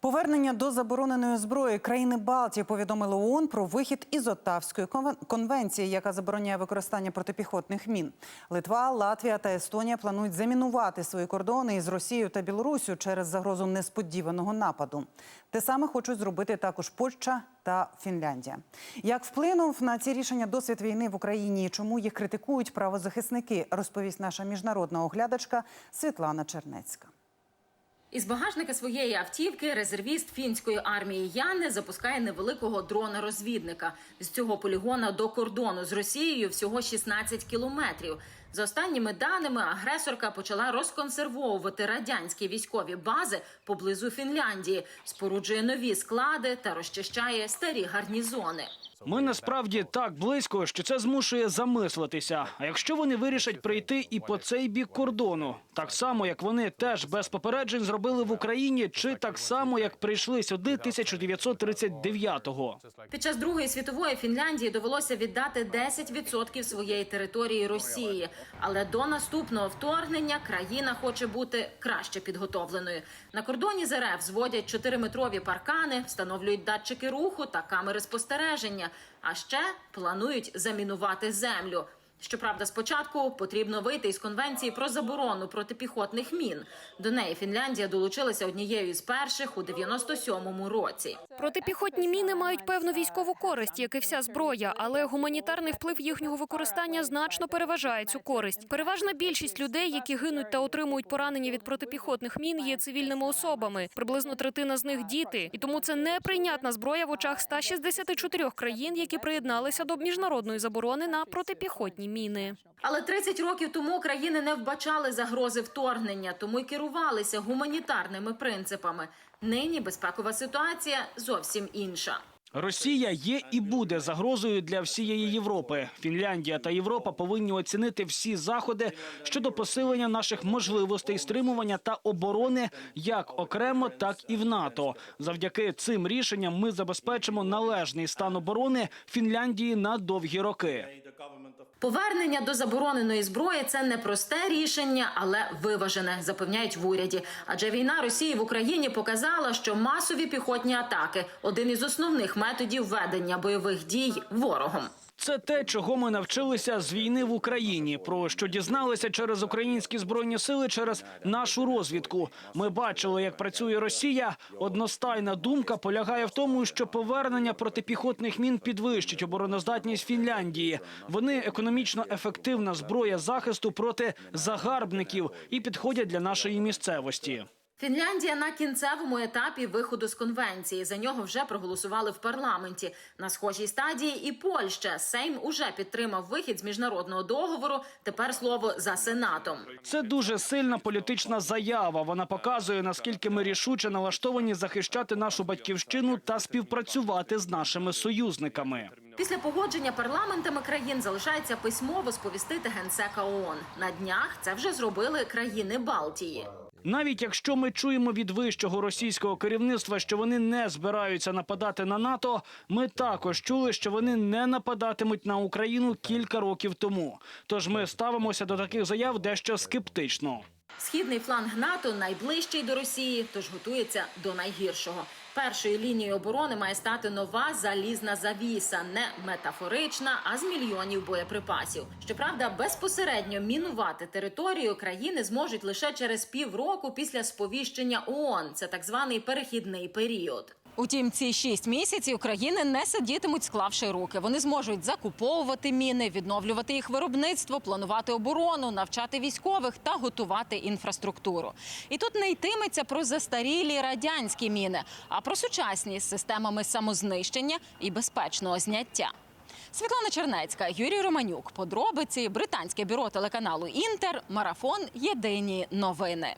Повернення до забороненої зброї країни Балтії повідомили ООН про вихід із Оттавської конвен- конвенції, яка забороняє використання протипіхотних мін. Литва, Латвія та Естонія планують замінувати свої кордони із Росією та Білорусю через загрозу несподіваного нападу. Те саме хочуть зробити також Польща та Фінляндія. Як вплинув на ці рішення досвід війни в Україні і чому їх критикують правозахисники, розповість наша міжнародна оглядачка Світлана Чернецька. Із багажника своєї автівки резервіст фінської армії Яни запускає невеликого дрона-розвідника. З цього полігона до кордону з Росією всього 16 кілометрів. За останніми даними, агресорка почала розконсервовувати радянські військові бази поблизу Фінляндії, споруджує нові склади та розчищає старі гарнізони. Ми насправді так близько, що це змушує замислитися. А якщо вони вирішать прийти і по цей бік кордону, так само як вони теж без попереджень зробили в Україні, чи так само як прийшли сюди 1939-го. Під час Другої світової Фінляндії довелося віддати 10% своєї території Росії. Але до наступного вторгнення країна хоче бути краще підготовленою. На кордоні з РФ зводять 4-метрові паркани, встановлюють датчики руху та камери спостереження. А ще планують замінувати землю. Щоправда, спочатку потрібно вийти із конвенції про заборону протипіхотних мін. До неї Фінляндія долучилася однією з перших у 97-му році. Протипіхотні міни мають певну військову користь, як і вся зброя, але гуманітарний вплив їхнього використання значно переважає цю користь. Переважна більшість людей, які гинуть та отримують поранення від протипіхотних мін, є цивільними особами. Приблизно третина з них діти, і тому це неприйнятна зброя в очах 164 країн, які приєдналися до міжнародної заборони на протипіхотні міни. Але 30 років тому країни не вбачали загрози вторгнення, тому й керувалися гуманітарними принципами. Нині безпекова ситуація зовсім інша. Росія є і буде загрозою для всієї Європи. Фінляндія та Європа повинні оцінити всі заходи щодо посилення наших можливостей стримування та оборони як окремо, так і в НАТО. Завдяки цим рішенням ми забезпечимо належний стан оборони Фінляндії на довгі роки. Повернення до забороненої зброї це не просте рішення, але виважене, запевняють в уряді. Адже війна Росії в Україні показала, що масові піхотні атаки один із основних методів ведення бойових дій ворогом. Це те, чого ми навчилися з війни в Україні, про що дізналися через українські збройні сили, через нашу розвідку. Ми бачили, як працює Росія. Одностайна думка полягає в тому, що повернення протипіхотних мін підвищить обороноздатність Фінляндії. Вони економічно ефективна зброя захисту проти загарбників і підходять для нашої місцевості. Фінляндія на кінцевому етапі виходу з конвенції. За нього вже проголосували в парламенті. На схожій стадії і Польща. Сейм уже підтримав вихід з міжнародного договору. Тепер слово за сенатом. Це дуже сильна політична заява. Вона показує, наскільки ми рішуче налаштовані захищати нашу батьківщину та співпрацювати з нашими союзниками. Після погодження парламентами країн залишається письмово сповістити генсека ООН. На днях це вже зробили країни Балтії. Навіть якщо ми чуємо від вищого російського керівництва, що вони не збираються нападати на НАТО, ми також чули, що вони не нападатимуть на Україну кілька років тому. Тож ми ставимося до таких заяв дещо скептично. Східний фланг НАТО найближчий до Росії, тож готується до найгіршого. Першою лінією оборони має стати нова залізна завіса, не метафорична, а з мільйонів боєприпасів. Щоправда, безпосередньо мінувати територію країни зможуть лише через півроку після сповіщення ООН. Це так званий перехідний період. Утім, ці шість місяців країни не сидітимуть, склавши руки. Вони зможуть закуповувати міни, відновлювати їх виробництво, планувати оборону, навчати військових та готувати інфраструктуру. І тут не йтиметься про застарілі радянські міни, а про сучасні з системами самознищення і безпечного зняття. Світлана Чернецька, Юрій Романюк. Подробиці британське бюро телеканалу Інтер. Марафон. Єдині новини.